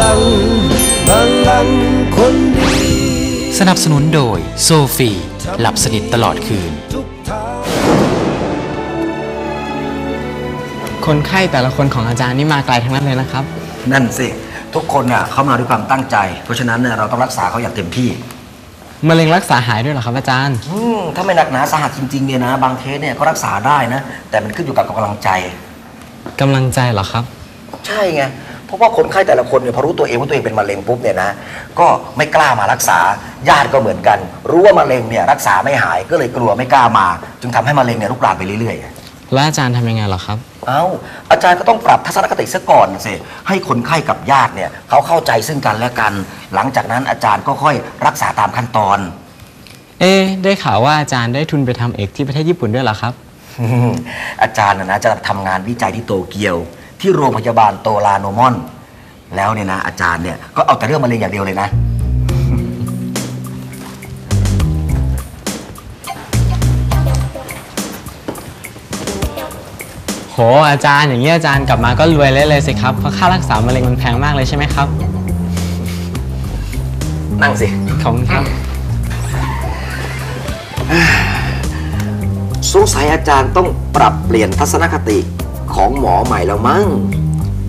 ลังพลังคนดีสนับสนุนโดยโซฟี หลับสนิทตลอดคืนทุกทางคนไข้แต่ละคนของอาจารย์นี่มาไกลทั้งนั้นเลยนะครับ นั่นสิ ทุกคนน่ะเข้ามาด้วยความตั้งใจ เพราะฉะนั้นเนี่ยเราต้องรักษาเขาอย่างเต็มที่มะเร็งรักษาหายด้วยเหรอครับอาจารย์ อืมถ้าไม่หนักหนาสาหัสจริงๆเนี่ยนะ บางเคสเนี่ยก็รักษาได้นะ แต่มันขึ้นอยู่กับกำลังใจ กำลังใจเหรอครับ ใช่ไงเพ ราะว่าคนไข้แต่ละคนเนี่ยพอรู้ตัวเองว่าตัวเองเป็นมะเร็งปุ๊บเนี่ยนะก็ไม่กล้ามารักษาญาติก็เหมือนกัน รู้ว่ามะเร็งเนี่ยรักษาไม่หายก็เลยกลัวไม่กล้ามา จึงทำให้มะเร็งเนี่ยลุกลามไปเรื่อยๆ แล้วอาจารย์ทำยังไงเหรอครับ เอาอาจารย์ก็ต้องปรับทัศนคติซะก่อนสิให้คนไข้กับญาติเนี่ยเขาเข้าใจซึ่งกันและกัน หลังจากนั้นอาจารย์ก็ค่อยรักษาตามขั้นตอน เอ๊ะได้ข่าวว่าอาจารย์ได้ทุนไปทำเอกที่ประเทศญี่ปุ่นด้วยเหรอครับ อาจารย์นะนะจะทำงานวิจัยที่โตเกียว ที่โรงพยาบาลโตลาโนมอน แล้วเนี่ยนะ อาจารย์เนี่ย ก็เอาแต่เรื่องมะเร็งอย่างเดียวเลยนะ โหอาจารย์อย่างนี้อาจารย์กลับมาก็รวยเลยเลยสิครับ เพราะค่ารักษามะเร็งมันแพงมากเลยใช่ไหมครับ นั่งสิ ขอบคุณครับ สงสัยอาจารย์ต้องปรับเปลี่ยนทัศนคติ ของหมอใหม่แล้วมั้ง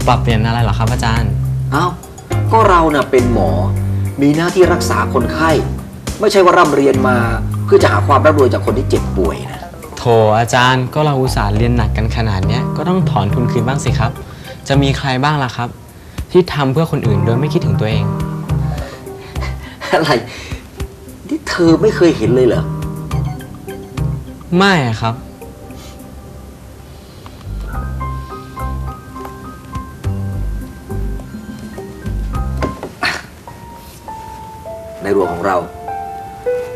ปรับเปลี่ยนอะไรเหรอครับอาจารย์ เอ้า ก็เราน่ะเป็นหมอ มีหน้าที่รักษาคนไข้ ไม่ใช่ว่าร่ำเรียนมาเพื่อจะหาความร่ำรวยจากคนที่เจ็บป่วยนะ โถอาจารย์ก็เราอุตส่าห์เรียนหนักกันขนาดเนี้ยก็ต้องถอนทุนคืนบ้างสิครับ จะมีใครบ้างล่ะครับ ที่ทำเพื่อคนอื่นโดยไม่คิดถึงตัวเอง อะไรที่เธอไม่เคยเห็นเลยเหรอ ไม่อะครับ ในหลวงของเรา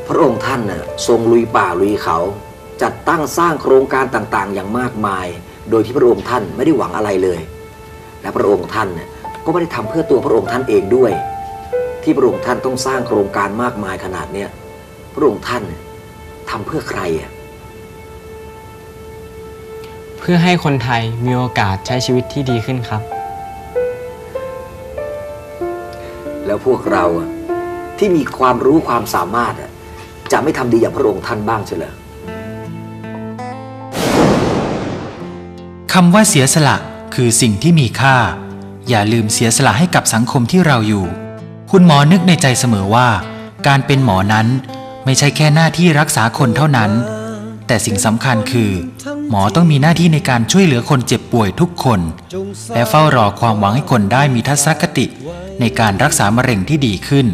พระองค์ท่านน่ะทรงลุยป่าลุยเขา จัดตั้งสร้างโครงการต่างๆ อย่างมากมาย โดยที่พระองค์ท่านไม่ได้หวังอะไรเลย และพระองค์ท่านน่ะก็ไม่ได้ทำเพื่อตัวพระองค์ท่านเองด้วย ที่พระองค์ท่านต้องสร้างโครงการมากมายขนาดเนี้ยพระองค์ท่านน่ะทำเพื่อใครอะเพื่อให้คนไทยมีโอกาสใช้ชีวิตที่ดีขึ้นครับ แล้วพวกเราอะ ที่มีความรู้ความสามารถจะไม่ทำดีอย่างพระองค์ท่านบ้างเฉลอคำว่าเสียสละคือสิ่งที่มีค่า อย่าลืมเสียสละให้กับสังคมที่เราอยู่ คุณหมอนึกในใจเสมอว่า การเป็นหมอนั้นไม่ใช่แค่หน้าที่รักษาคนเท่านั้น แต่สิ่งสำคัญคือ หมอต้องมีหน้าที่ในการช่วยเหลือคนเจ็บป่วยทุกคน และเฝ้ารอความหวังให้คนได้มีทัศนคติ ในการรักษามะเร็งที่ดีขึ้น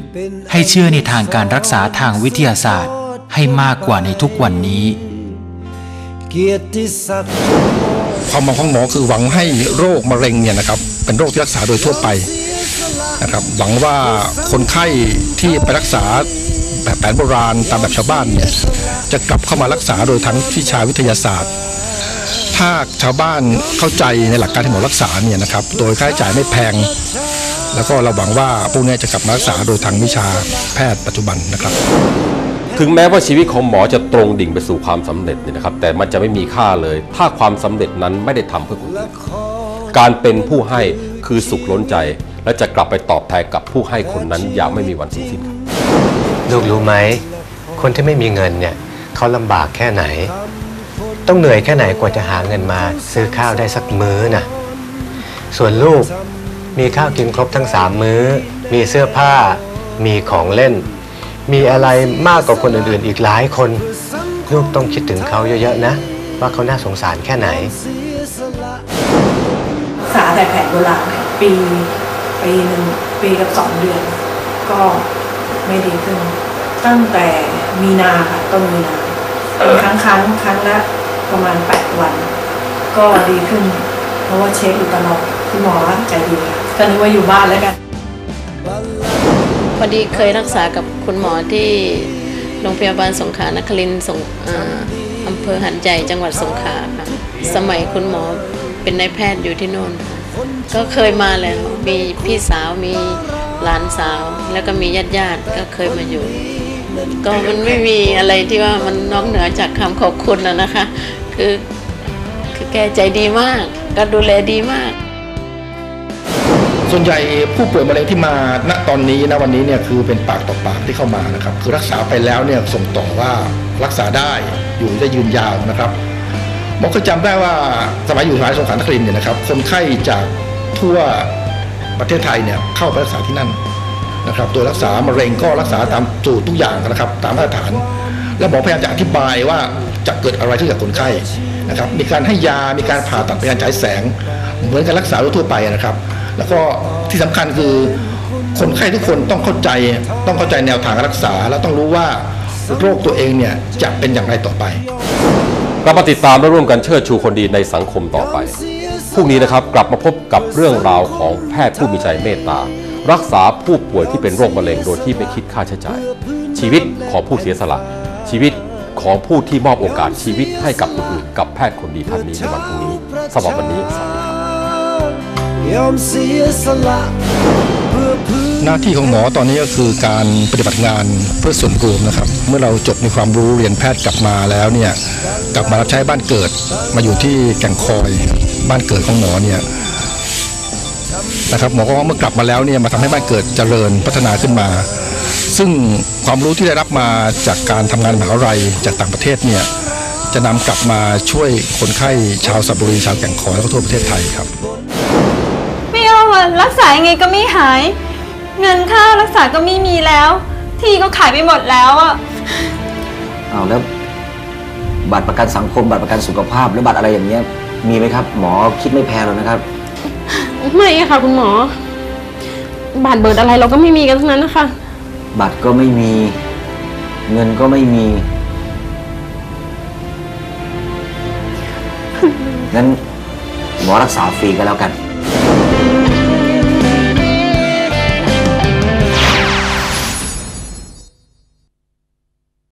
ให้เชื่อในทางการรักษาทางวิทยาศาสตร์ ให้มากกว่าในทุกวันนี้ความหวังของหมอคือหวังให้โรคมะเร็งเนี่ยนะครับเป็นโรคที่รักษาโดยทั่วไปนะครับหวังว่าคนไข้ที่ไปรักษา แบบแผนโบราณตามแบบชาวบ้านเนี่ยจะกลับเข้ามารักษาโดยทั้งวิชาวิทยาศาสตร์ ถ้าชาวบ้านเข้าใจในหลักการที่หมอรักษาเนี่ยนะครับโดยค่าใช้จ่ายไม่แพง แล้วก็เราหวังว่าพวกนี้จะกลับมารักษาโดยทางวิชาแพทย์ปัจจุบันนะครับถึงแม้ว่าชีวิตของหมอจะตรงดิ่งไปสู่ความสำเร็จเนี่ยนะครับ แต่มันจะไม่มีค่าเลย ถ้าความสำเร็จนั้นไม่ได้ทำเพื่อคนอื่นการเป็นผู้ให้คือสุขล้นใจ และจะกลับไปตอบแทนกับผู้ให้คนนั้นอย่างไม่มีวันสิ้นสุดครับ ลูกรู้ไหม คนที่ไม่มีเงินเนี่ยเขาลำบากแค่ไหน ต้องเหนื่อยแค่ไหนกว่าจะหาเงินมาซื้อข้าวได้สักมื้อนะส่วนลูกมีข้าวกินครบทั้งสามมื้อ มีเสื้อผ้า มีของเล่น มีอะไรมากกว่าคนอื่นๆ อีกหลายคน ลูกต้องคิดถึงเขาเยอะๆนะ ว่าเขาน่าสงสารแค่ไหนรักษาแต่แผนโบราณปีปีหนึ่งปีกับสองเดือน ก็ไม่ดีขึ้น ตั้งแต่มีนาค่ะต้นมีนาเป็นครั้งครั้งครั้งละประมาณแปดวัน ก็ดีขึ้น เพราะว่าเช็คอยู่ตลอดคุณหมอใจดีค่ะก็นึกว่าอยู่บ้านแล้วกันพอดีเคยรักษากับคุณหมอที่โรงพยาบาลสงขลานครินทร์สงอ่าอำเภอหันใหญ่จังหวัดสงขลาค่ะสมัยคุณหมอเป็นนายแพทย์อยู่ที่โน่นค่ะก็เคยมาแล้ว มีพี่สาวมีหลานสาว แล้วก็มีญาติญาติๆก็เคยมาอยู่ ก็มันไม่มีอะไรที่ว่ามันนอกเหนือจากคำขอบคุณนะนะคะ คือคือแกใจดีมาก ก็ดูแลดีมาก ส่วนใหญ่ผู้ป่วยมะเร็งที่มาณตอนนี้นะวันนี้เนี่ยคือเป็นปากต่อปากที่เข้ามานะครับ คือรักษาไปแล้วเนี่ยส่งต่อว่ารักษาได้อยู่ได้ยืนยาวนะครับหมอก็จำได้ว่าสมัยอยู่สถาบันสงขลานครินเนี่ยนะครับคนไข้จากทั่วประเทศไทยเนี่ยเข้าไปรักษาที่นั่น นะครับ ตัวรักษามะเร็งก็รักษาตามสูตรทุกอย่างนะครับ ตามมาตรฐาน แล้วหมอพยายามจะอธิบายว่าจะเกิดอะไรขึ้นกับคนไข้นะครับ มีการให้ยา มีการผ่าตัดมีการฉายแสง เหมือนการรักษาทั่วไปนะครับ แล้วก็ที่สำคัญคือคนไข้ทุกคนต้องเข้าใจ ต้องเข้าใจแนวทางรักษา แล้วต้องรู้ว่าโรคตัวเองเนี่ยจะเป็นอย่างไรต่อไปเรามาติดตามและร่วมกันเชิดชูคนดีในสังคมต่อไปพรุ่งนี้นะครับกลับมาพบกับเรื่องราวของแพทย์ผู้มีใจเมตตา รักษาผู้ป่วยที่เป็นโรคมะเร็งโดยที่ไม่คิดค่าใช้จ่าย ชีวิตของผู้เสียสละ ชีวิตของผู้ที่มอบโอกาสชีวิตให้กับคนอื่นกับแพทย์คนดีท่านนี้ในวันพรุ่งนี้สำหรับวันนี้สวัสดีครับยอมเสียสละหน้าที่ของหมอตอนนี้ก็คือการปฏิบัติงานเพื่อส่วนรวมนะครับ เมื่อเราจบมีความรู้เรียนแพทย์กลับมาแล้วเนี่ยกลับมารับใช้บ้านเกิด มาอยู่ที่แก่งคอยบ้านเกิดของหมอเนี่ย นะครับหมอก็ว่าเมื่อกลับมาแล้วเนี่ยมาทำให้บ้านเกิดเจริญพัฒนาขึ้นมา ซึ่งความรู้ที่ได้รับมาจากการทำงานมหาวิทยาลัยจากต่างประเทศเนี่ยจะนำกลับมาช่วยคนไข้ชาวสับบุรีชาวแก่งคอยแล้วก็ทั่วประเทศไทยครับไม่เอาอะรักษายังไงก็ไม่หาย เงินค่ารักษาก็ไม่มีแล้ว ที่ก็ขายไปหมดแล้วอะเอาแล้วบัตรประกันสังคมบัตรประกันสุขภาพ หรือบัตรอะไรอย่างเงี้ยมีไหมครับ หมอคิดไม่แพงหรอกนะครับ ไม่อะค่ะ คุณหมอ บาดเบิดอะไรเราก็ไม่มีกันทั้งนั้นนะคะ บัตรก็ไม่มี เงินก็ไม่มี งั้นหมอรักษาฟรีก็แล้วกัน